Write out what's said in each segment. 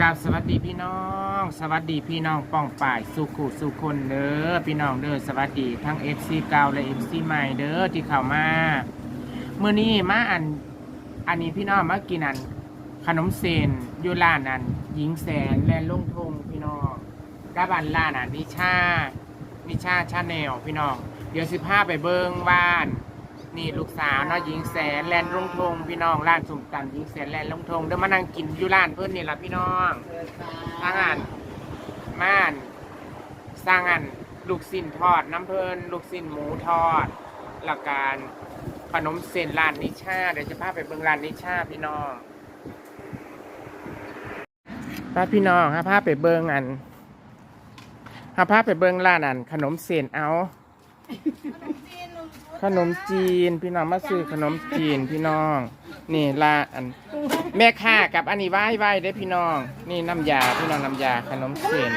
กราบสวัสดีพี่น้อง สวัสดีพี่น้องป้องป่ายสุขุสุคนเด้อพี่น้องเด้อสวัสดีทั้ง FC เก่าและ FC ใหม่เด้อที่เข้ามาเมื่อนี้มาอันอันนี้พี่น้องมากินอัน ขนมเซนอยู่ร้านอันหญิงแสนและลุงทงพี่น้องกับอันร้านอันนิชานิชาชาแนลพี่น้อง เดี๋ยวสิพาไปเบิงบ้าน นี่ลูกสาวเนาะหญิงแสนแลนลงทงพี่น้องร้านสุ่มตันหญิงแสนแลนลงทงเดี๋ยวมานั่งกินอยู่ร้านเพื่อนนี่ละพี่น้องสร้างอันม่านสร้างอันลูกสิ้นทอดน้ำเพลินลูกสิ้นหมูทอดหลักการขนมเส้นร้านนิชาเดี๋ยวจะพาไปเบิ่งร้านนิชาพี่น้องพาพี่น้องฮะพาไปเบิ่งอันฮะพาไปเบิ่งร้านอัน ขนมเส้นเอา ขนมจีนพี่น้องมาซื้อขนมจีนพี่น้อง นี่ลาอันแม่ค้ากับอันนี้ไหว้ไหว้ได้อพี่น้อง นี่น้ำยาพี่น้องน้ำยาขนมเส้น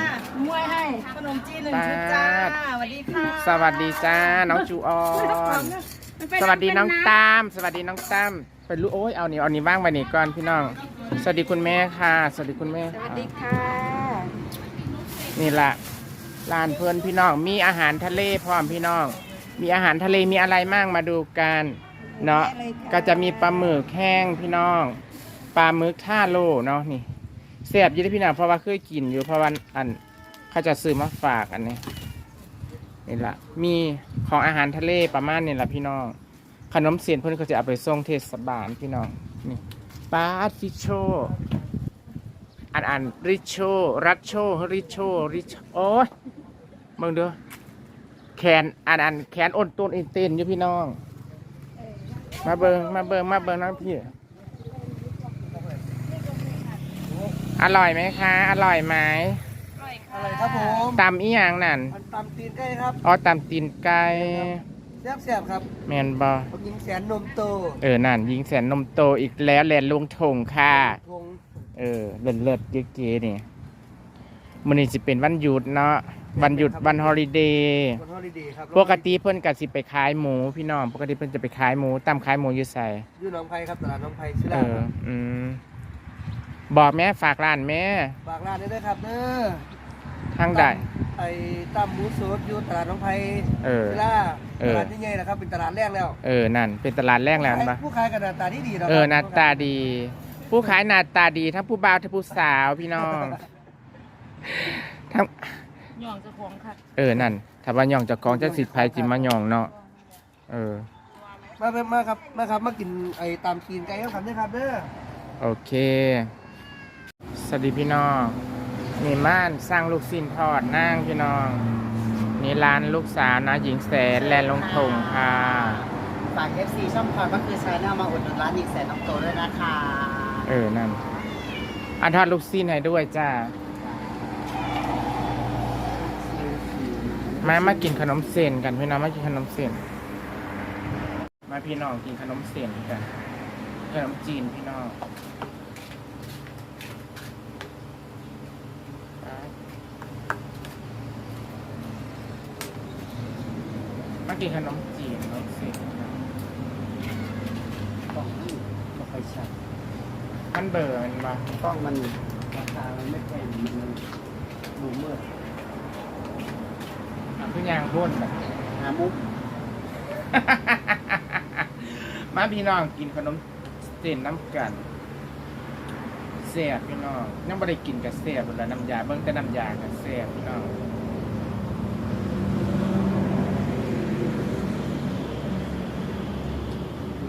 มวยให้ขนมจีนหนึ่งชุดจ้าสวัสดีค่ะสวัสดีจ้าน้องจูออน สวัสดีน้องตาม สวัสดีน้องตามไปรู้โอ้ยเอานี่เอานี่ว่างไปนี่ก่อนพี่น้อง สวัสดีคุณแม่ค่ะ สวัสดีคุณแม่สวัสดีค่ะค่ะนี่ละ ร้านเพื่อนพี่น้อง มีอาหารทะเลพร้อมพี่น้อง มีอาหารทะเลมีอะไรมั่งมาดูกันเนาะก็จะมีปลาหมึกแห้งพี่น้องปลาหมึกท่าโลเนาะนี่เสียบอยี่ที่พี่น้องเพราะว่าเคยกินอยู่เพราะว่าอันเขาจะซื้อมาฝากอันนี้นี่ละมีของอาหารทะเลประมาณนี่ละพี่น้อง ขนมเสียนเพื่อนเขาจะเอาไปส่งเทศบาลพี่น้องนี่ปลาฟิชโชอันอันริชโชรัชโชริชโชริชโอ้ย มึงดูแขนอันอันแขนอ่อนต้นอินเต้นอยู่พี่น้อง มาเบิงมาเบิงมาเบิงน้องพี่ อร่อยไหมคะ อร่อยไหมอะไรครับผมตำอีหยังนั่นมันตำตีนใกล้ครับอ๋อตำตีนไก่แซ่บแซ่บๆครับแมนบอผมยิงแสนนมโต เออนั่นยิงแสนนมโตอีกแล้วแลนลงทงค่ะทงเออเลิศเลิศเก๋ๆนี่มันนี้สิเป็นวันหยุดเนาะ วันหยุดวันฮอลิเดย์วันฮอลิเดย์ครับปกติเพิ่นก็สิไปขายหมูพี่น้อง ปกติเพิ่นจะไปขายหมูตำขายหมูอยู่ใส่อยู่หน้องไผ่ครับตลาดหน้องไผ่ชื่อเอร้านอ ครับอืมบอกแม่ฝากร้านแม่ฝากร้านได้ด้วยครับเด้อทางใดไอ้ตั้มหมูสดอยู่ตลาดหน้องไผ่เออ ชื่อร้าเออ ตลาดที่ใหญ่นะครับเป็นตลาดแรกแล้วเออ นั่น เป็นตลาดแรกแล้วเห็นปะผู้ขายกันหน้าตาดีดีๆนะเออหน้าตาดี ผู้ขายหน้าตาดีทั้งผู้บ่าวทั้งผู้สาวพี่น้องทั้งห ย่องจะของค่ะเออนั่นถ้าว่าย่องเจากของจะสิทธิ์ภัยจิมาย่องเนาะเออ มาเป็นมาครับมาครับมากินไอ้ตามตีนไก่ครับด้วยครับเด้อโอเค สวัสดีพี่น้องนี่ม่านสร้างลูกสิ้นทอดนั่งพี่น้อง นี่ร้านลูกสาวนะหญิงแสนแลนลงทงค่ะฝาก FC ช่องคอยก็คือชาแนลมาอุดหนุนร้านอีกแสนน้ำโตด้วยนะคะ เออนั่นอันทอดลูกสิ้นให้ด้วยจ้า มามากินขนมเส้นกันพี่น้องมากินขนมเส้นมาพี่น้องกินขนมเส้นกันขนมจีนพี่น้องมากินขนมจีนขนมเส้นครับกล้องไม่ค่อยชัดมันเบอร์มันบ่กล้องมันราคามันไม่แพงมันดูมืดอ่ะคือยางพ่นแบบหามุก มาพี่น้องกินขนมเส้นน้ำกันแซ่บพี่น้องยังไม่ได้กินกับแซ่บเลยน้ำยาเบิ่งแต่น้ำยากับแซ่บพี่น้อง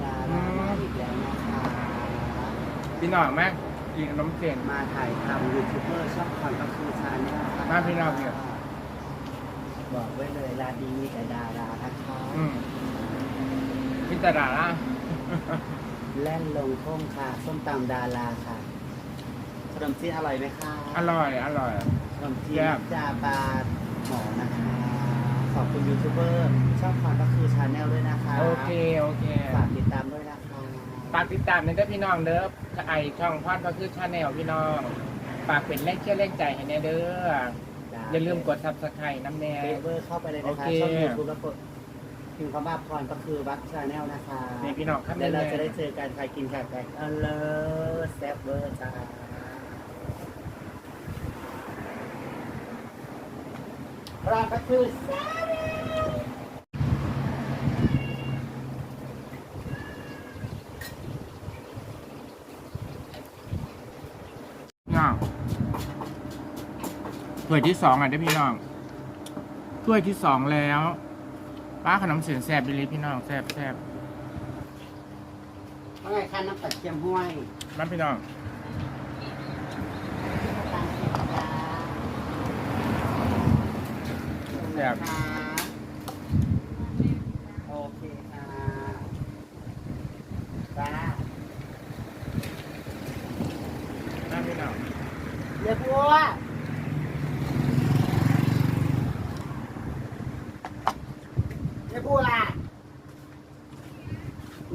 ดารามาอีกแล้วนะคะพี่น้องมากินขนมเส้นมาถ่ายทำยูทูบเบอร์ช่องคอยก็คือชาแนลค่ะมาพี่น้องเนี่ย บอกไว้เลยร้านดีมีแต่ดารานะคะอืมพิจารณาแล่นลงท่งค่ะ ส้มตำดาราค่ะขนมจีนอร่อยไหมคะอร่อย อร่อย ขนมจีแซ่นบจาปาหมอนะคะ ขอบคุณยูทูบเบอร์ช่องคอยก็คือชาแนลด้วยนะคะโอเค โอเค ฝากติดตามด้วยนะคะ ฝากติดตามในเด้อพี่น้องเด้อไอช่องพอดก็คือชาแนลพี่น้อง ฝากเป็นแรงเชื่อแรงใจให้แน่เด้อ อย่าลืมกดซับสไครต์น้ำแน่ เบเบอร์เข้าไปเลยนะคะโอช่องยูทูบแล้วกดพิมพ์คำว่าพรก็คือวัตชาแนลนะคะนี่พี่น้องครับแล้วเราจะได้เจอกันใครกินแขกแตกเอเลอเซฟเบอร์จ้าเราก็คือแซ่บน้อง ถ้วยที่สองอะได้อพี่น้องถ้วยที่สองแล้วป้าขนมเสียนแซ่บดีเลยพี่น้องแซ่บแซ่บว่าไงคะน้ำตัดเทียมห้วยมาพี่น้องตามสิจ้าแซ่บค่ะโอเคค่ะจ้ามาพี่น้องเรียกวัวเรียกวัวล่ะ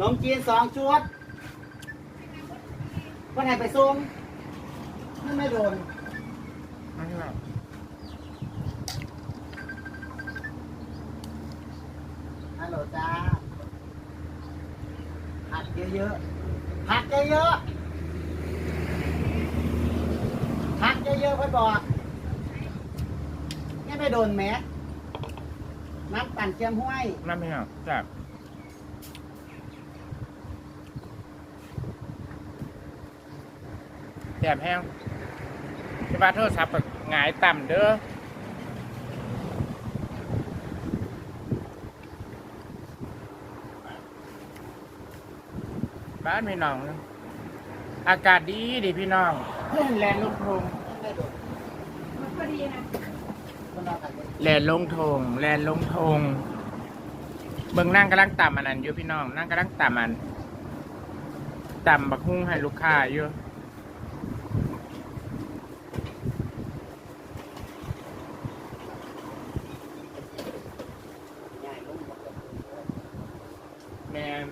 นมจีนสองชุดวันไหนไปซุ่มนี่ไม่โดนมาพี่น้อฮัลโหลจ้าผัดเยอะๆผัดเยอะๆผัดเยอะๆเพื่อบอกนี่ไม่โดนแมสน้ำปั่นเชียมห้วยมาพี่น้องแซ่บ แซ่บแห้งที่ว่าโทษศัพท์แบบหงายต่ำเด้อบ้านพี่น้อง อากาศดีดีพี่น้องแลนลงทงไม่โดนมันก็ดีนะมันเอาผัดเยอะแลนลงทงแลนลงทงเบิ่งนั่งกำลังต่ำอันนั้นอยู่พี่น้อง นั่งกำลังต่ำอันต่ำบักฮุ้งให้ลูกค้าอยู่ ใหญ่ลูกบอกเลย แมน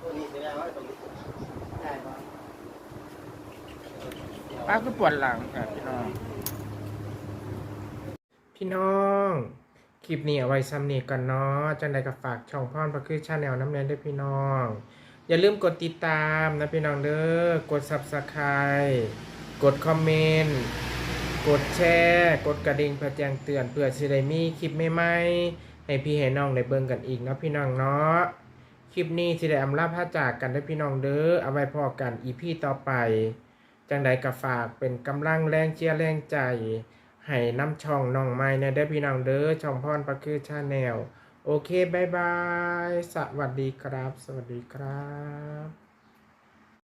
ตัวนี้จะได้ว่าตรงนี้ได้ปะ ป้าก็ปวดหลังค่ะพี่น้อง พี่น้อง คลิปนี้เอาไว้ซ้ำนี่ก่อนเนาะจังใดก็ฝากช่องพ่อนประคือชาแนลน้ำเนยด้วยพี่น้อง อย่าลืมกดติดตามนะพี่น้องเด้อกด subscribe กดคอมเมนต์ กดแชร์ กดกระดิ่งเพื่อแจ้งเตือนเพื่อสิได้มีคลิปใหม่ๆให้พี่ให้น้องได้เบิ่งกันอีกเนาะพี่น้องเนาะคลิปนี้สิได้อำลาพาจากกันเด้พี่น้องเด้อเอาไว้พอกันอีพีต่อไป จังใดก็ฝากเป็นกำลังแรงเชียร์แรงใจ ให้น้ำช่องน้องไม้นะเด้พี่น้องเด้อช่องพรประคือชาแนลโอเคบายบาย สวัสดีครับ สวัสดีครับ